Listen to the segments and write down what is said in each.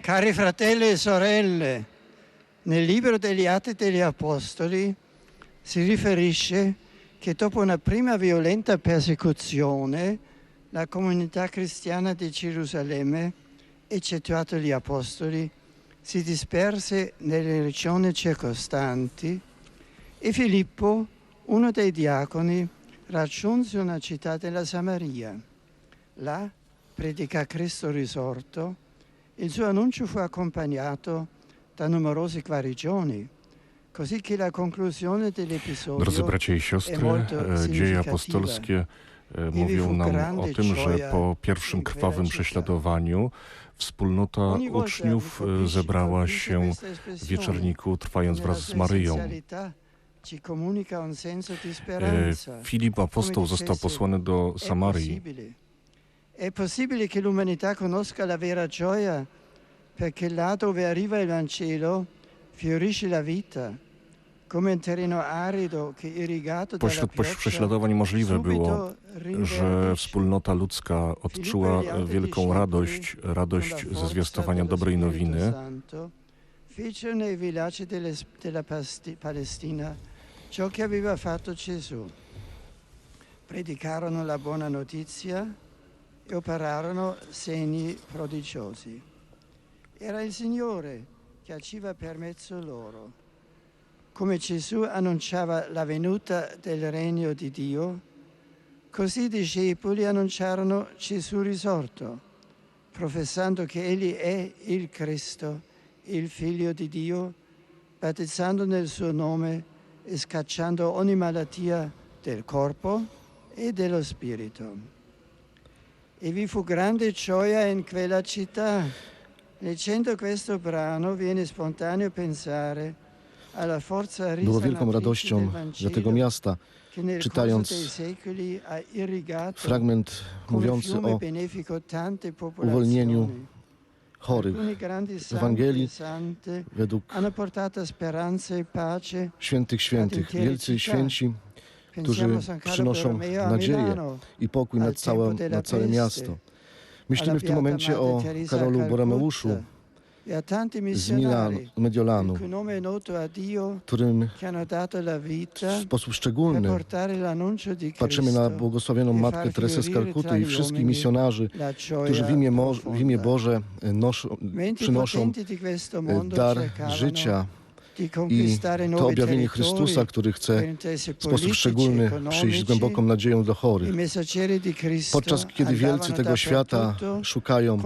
Cari fratelli e sorelle, nel libro degli Atti degli Apostoli si riferisce che dopo una prima violenta persecuzione la comunità cristiana di Gerusalemme, eccettuato gli Apostoli, si disperse nelle regioni circostanti e Filippo, uno dei diaconi, raggiunse una città della Samaria. Là predica Cristo risorto. Il suo annuncio fu accompagnato da numerose guarigioni, Drodzy bracia i siostry, è molto e, dzieje apostolskie e, mówią nam o tym, że po pierwszym krwawym prześladowaniu wspólnota uczniów zebrała się w wieczorniku, trwając wraz z Maryją. E. Filip apostoł został posłany do Samarii. È possibile che l'umanità conosca la vera gioia, perché là dove arriva il Vangelo fiorisce la vita, come un terreno arido che irrigato dalla Pośród prześladowań możliwe było, że wspólnota ludzka odczuła wielką radość, radość ze zwiastowania dobrej nowiny. Ciò che aveva fatto Gesù. Predicarono la buona notizia e operarono segni prodigiosi. Era il Signore che agiva per mezzo loro. Come Gesù annunciava la venuta del regno di Dio, così i discepoli annunciarono Gesù risorto, professando che Egli è il Cristo, il Figlio di Dio, battezzando nel suo nome e scacciando ogni malattia del corpo e dello spirito. E vi fu grande gioia in quella città. Leggendo questo brano viene spontaneo pensare alla forza Było wielką radością dla tego miasta czytając fragment mówiący o uwolnieniu chorych. Santi Ewangelii Według e świętych świętych, wielcy święci którzy przynoszą nadzieję i pokój nad całe, tempo della na całe miasto. Myślimy w tym momencie o Karolu e tanti z Milanu, Mediolanu, którym w sposób szczególny patrzymy na błogosławioną e Matkę Teresę z Kalkuty i wszystkich misjonarzy, którzy w imię, Mo- w imię. Boże noszą, Mentre i przynoszą e, dar życia i to objawienie Chrystusa, który chce w sposób szczególny przyjść z głęboką nadzieją do chorych. Podczas kiedy wielcy tego świata szukają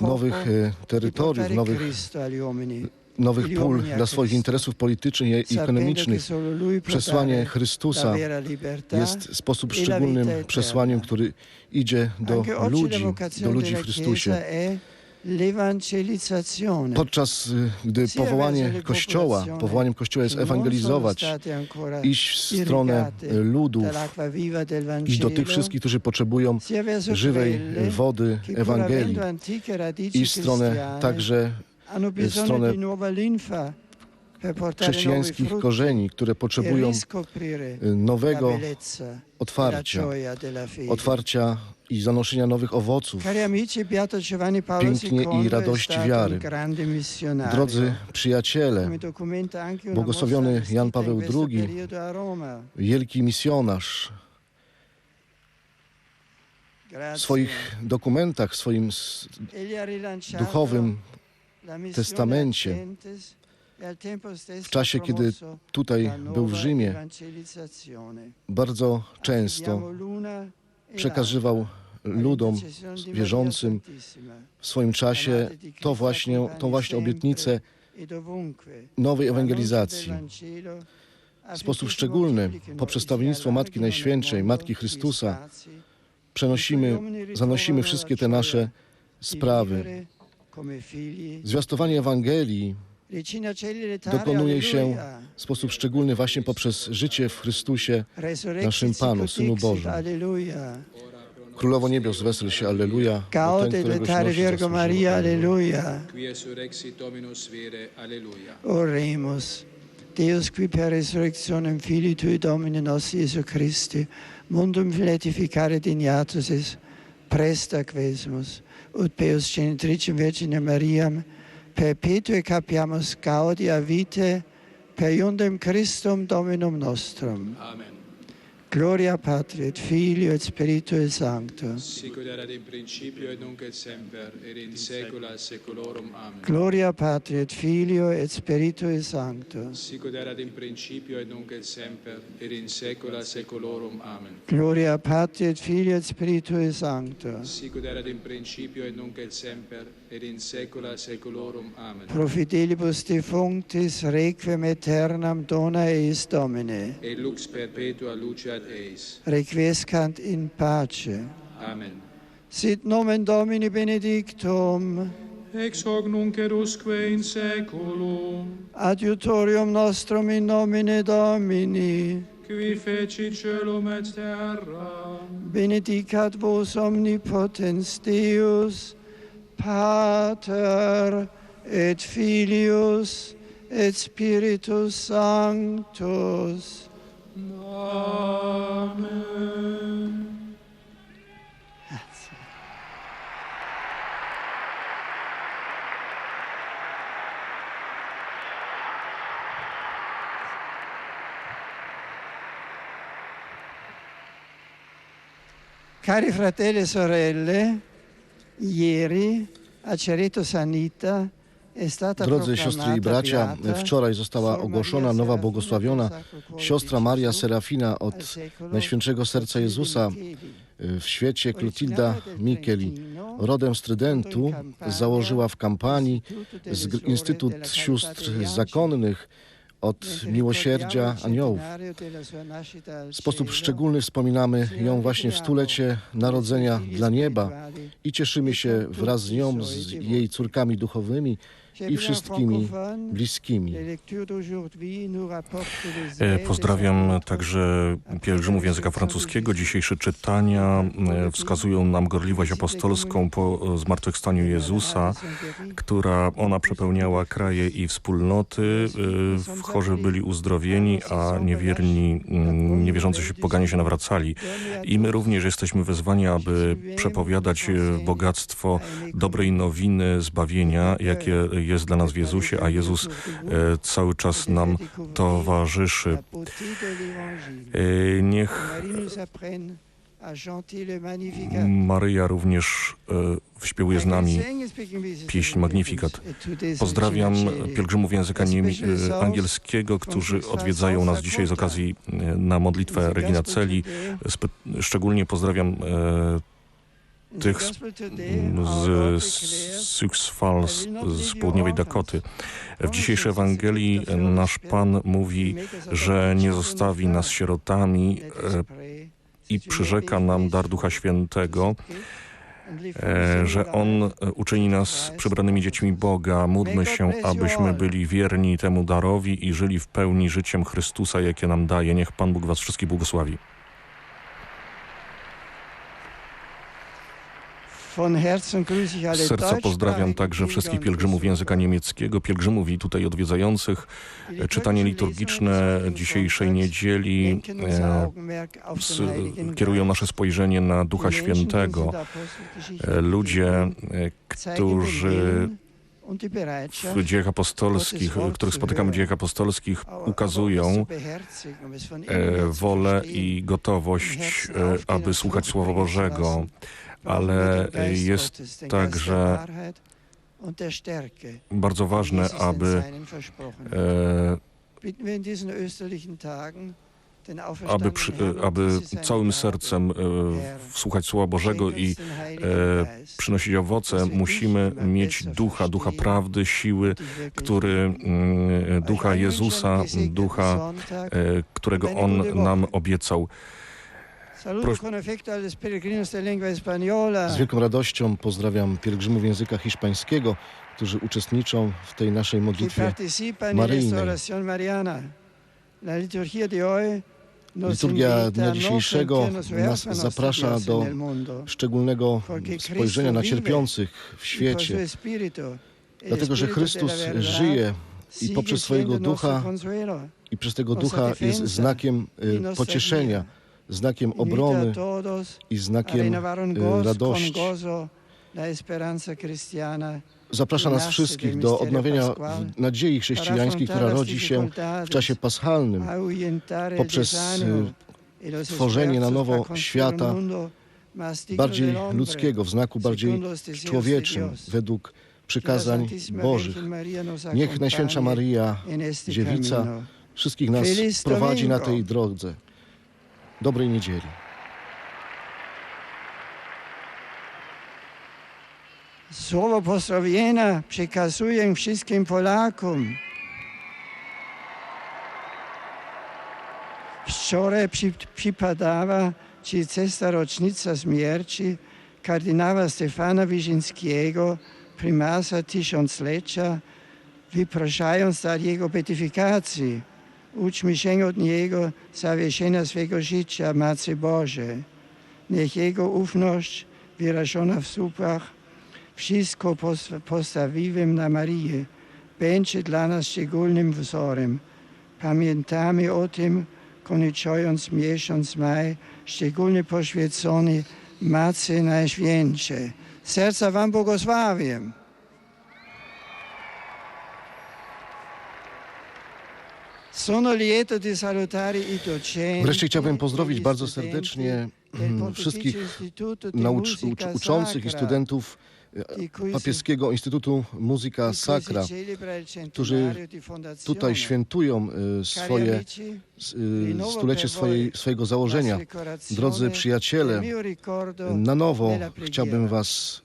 nowych e, terytoriów, nowych, nowych pól dla swoich interesów politycznych i ekonomicznych. Przesłanie Chrystusa jest sposób la szczególnym przesłaniem, który idzie do ludzi, do ludzi w Chrystusie. Podczas y, gdy powołanie Kościoła, powołaniem Kościoła jest ewangelizować, iść w stronę y, ludów, iść do tych wszystkich, którzy potrzebują żywej quelle wody Ewangelii. avendo antiche radici i w stronę także bisogno stronę chrześcijańskich korzeni, które potrzebują y, nowego otwarcia, otwarcia i zanoszenia nowych owoców. Pięknie i radości wiary. Drodzy przyjaciele, błogosławiony Jan Paweł II, wielki misjonarz, w swoich dokumentach, w swoim duchowym testamencie, w czasie, kiedy tutaj był w Rzymie, bardzo często przekazywał ludom wierzącym w swoim czasie to właśnie, tą właśnie obietnicę nowej ewangelizacji. W sposób szczególny, poprzez stawiennictwo Matki Najświętszej, Matki Chrystusa, przenosimy, zanosimy wszystkie te nasze sprawy. Zwiastowanie Ewangelii dokonuje się w sposób szczególny właśnie poprzez życie w Chrystusie, naszym Panu, Synu Bożym. Alleluja. Królowo Niebios, wesel się, Alleluja. któregoś letare Virgo. Maria, alleluia. Oremus. Deus qui per resurrectionem Filii Tui Domini nostri Jesu Christi, mundum letificare dignatus es, presta quesmus. ut Peus genitricem Virgine Mariam, perpetue capiamus gaudia vitae per iundem Christum Dominum nostrum. Amen. Gloria Patri et Filio et Spiritui Sancto. Sicut erat in principio et nunc et semper et in saecula saeculorum. Amen. Gloria Patri et Filio et Spiritui Sancto. Sicut erat in principio et nunc et semper et in saecula saeculorum. Amen. Gloria Patri et Filio et Spiritui Sancto. Sicut erat in principio et nunc et semper et in saecula saeculorum. Amen. Profitibus defunctis requiem aeternam dona eis Domine. Et lux perpetua luceat eis. Requiescant in pace. Amen. Sit nomen Domini benedictum. Ex hoc nunc erusque in saeculum. Adiutorium nostrum in nomine Domini. Qui feci celum et terra. Benedicat vos omnipotens Deus, Pater et Filius et Spiritus Sanctus. Amen. Cari fratelli e sorelle, ieri a Sanita Drodzy siostry i bracia, wczoraj została ogłoszona nowa błogosławiona siostra Maria Serafina od Najświętszego Serca Jezusa w świecie Clotilda Micheli. Rodem z Trydentu założyła w kampanii Instytut Sióstr Zakonnych od miłosierdzia aniołów. W sposób szczególny wspominamy ją właśnie w stulecie narodzenia dla nieba i cieszymy się wraz z nią, z jej córkami duchowymi i wszystkimi bliskimi. E, Pozdrawiam także pielgrzymów języka francuskiego. Dzisiejsze czytania e, wskazują nam gorliwość apostolską po zmartwychwstaniu Jezusa, która ona przepełniała kraje i wspólnoty. E, Chorzy byli uzdrowieni, a niewierni, mm, niewierzący się poganie się nawracali. I my również jesteśmy wezwani, aby przepowiadać bogactwo dobrej nowiny zbawienia, jakie jest dla nas w Jezusie, a Jezus e, cały czas nam towarzyszy. E, Niech Maryja również e, śpiewuje z nami pieśń Magnifikat. Pozdrawiam pielgrzymów języka e, angielskiego, którzy odwiedzają nas dzisiaj z okazji na modlitwę Regina Celi. Szczególnie pozdrawiam tych z, z Sioux Falls, z południowej Dakoty. W dzisiejszej Ewangelii nasz Pan mówi, że nie zostawi nas sierotami e, i przyrzeka nam dar Ducha Świętego, e, że On uczyni nas przybranymi dziećmi Boga. Módlmy się, abyśmy byli wierni temu darowi i żyli w pełni życiem Chrystusa, jakie nam daje. Niech Pan Bóg Was wszystkich błogosławi. Z serca pozdrawiam także wszystkich pielgrzymów języka niemieckiego, pielgrzymów i tutaj odwiedzających. Czytanie liturgiczne dzisiejszej niedzieli e, s, kierują nasze spojrzenie na Ducha Świętego. E, Ludzie, e, którzy w dziejach apostolskich, których spotykamy w dziejach apostolskich, ukazują e, wolę i gotowość, e, aby słuchać Słowa Bożego. ale jest także bardzo ważne, aby, e, aby, przy, aby całym sercem e, słuchać Słowa Bożego i e, przynosić owoce, musimy mieć ducha, ducha prawdy, siły, który, mm, ducha Jezusa, ducha, e, którego On nam obiecał. Z wielką radością pozdrawiam pielgrzymów języka hiszpańskiego, którzy uczestniczą w tej naszej modlitwie maryjnej. Liturgia dnia dzisiejszego nas zaprasza do szczególnego spojrzenia na cierpiących w świecie, dlatego że Chrystus żyje i poprzez swojego ducha i przez tego ducha jest znakiem y, pocieszenia znakiem obrony i znakiem radości. Zaprasza nas wszystkich do odnowienia nadziei chrześcijańskiej, która rodzi się w czasie paschalnym, poprzez, y, tworzenie na nowo świata bardziej ludzkiego, w znaku bardziej człowieczym, według przykazań Bożych. Niech Najświętsza Maryja, Dziewica, wszystkich nas prowadzi na tej drodze. Dobrej niedzieli. Słowo pozdrowienia przekazuję wszystkim Polakom. Wczoraj przy, przypadała 30. rocznica śmierci kardynała Stefana Wyszyńskiego, prymasa tysiąclecia, wypraszając dla jego beatyfikacji. Uczmy się od niego zawieszenia swego życia, Matce Boże. Niech jego ufność wyrażona w słupach wszystko pos- postawiłem na Marię, będzie dla nas szczególnym wzorem. Pamiętamy o tym, kończąc miesiąc maj, szczególnie poświęcony Matce Najświętszej. Serca Wam błogosławię. Wreszcie chciałbym pozdrowić bardzo serdecznie mm, wszystkich ucz, uczących i studentów Papieskiego Instytutu Muzyka Sacra, którzy tutaj świętują e, swoje e, stulecie swojej, swojego założenia. Drodzy przyjaciele, Na nowo chciałbym Was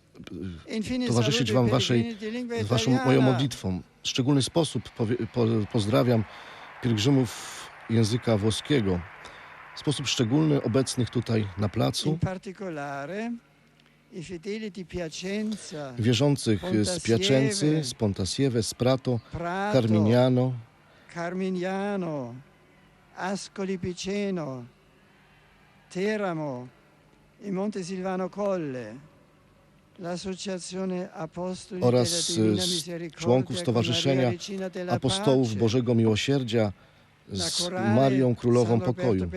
E towarzyszyć Wam waszej, waszą, moją modlitwą. W szczególny sposób powie, po, pozdrawiam pielgrzymów języka włoskiego. W sposób szczególny obecnych tutaj na placu, wierzących z Piacenzy, z Pontasieve, z Prato, Carmignano, Carmignano, Ascoli Piceno, Teramo e Montesilvano Colle. L'Associazione Apostoli Oraz, e, członków Stowarzyszenia apostołów Bożego Miłosierdzia z Marią Królową Pokoju,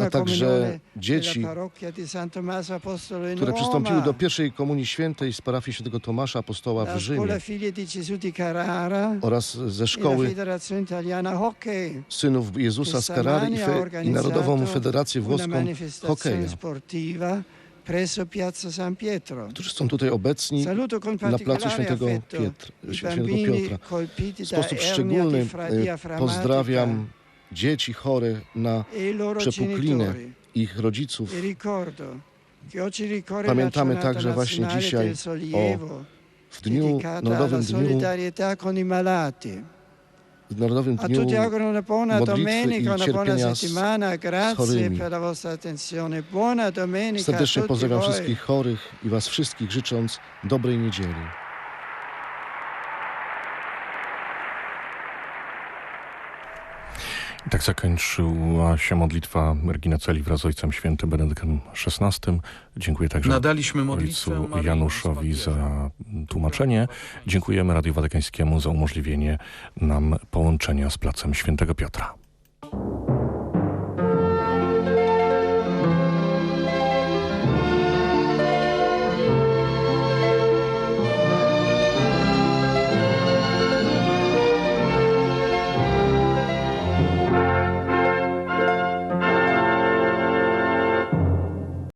a także dzieci, które przystąpiły do pierwszej komunii świętej z parafii świętego Tomasza Apostoła w Rzymie oraz ze e szkoły synów Jezusa z Carrary i, i Narodową Federację Włoską hokeja, którzy są tutaj obecni na placu świętego, Pietr, świętego Piotra. W sposób szczególny e, pozdrawiam dzieci chore na przepuklinę ich rodziców. Pamiętamy także właśnie dzisiaj sollievo, W dniu, Narodowym Dniu, w Narodowym Dniu modlitwy i cierpienia z- chorymi. serdecznie pozdrawiam wszystkich chorych i Was wszystkich życząc dobrej niedzieli. Tak zakończyła się modlitwa Regina Celi wraz z Ojcem Świętym Benedyktem XVI. Dziękuję także Nadaliśmy ojcu Januszowi za tłumaczenie. Dziękujemy Radiu Watykańskiemu za umożliwienie nam połączenia z placem Świętego Piotra.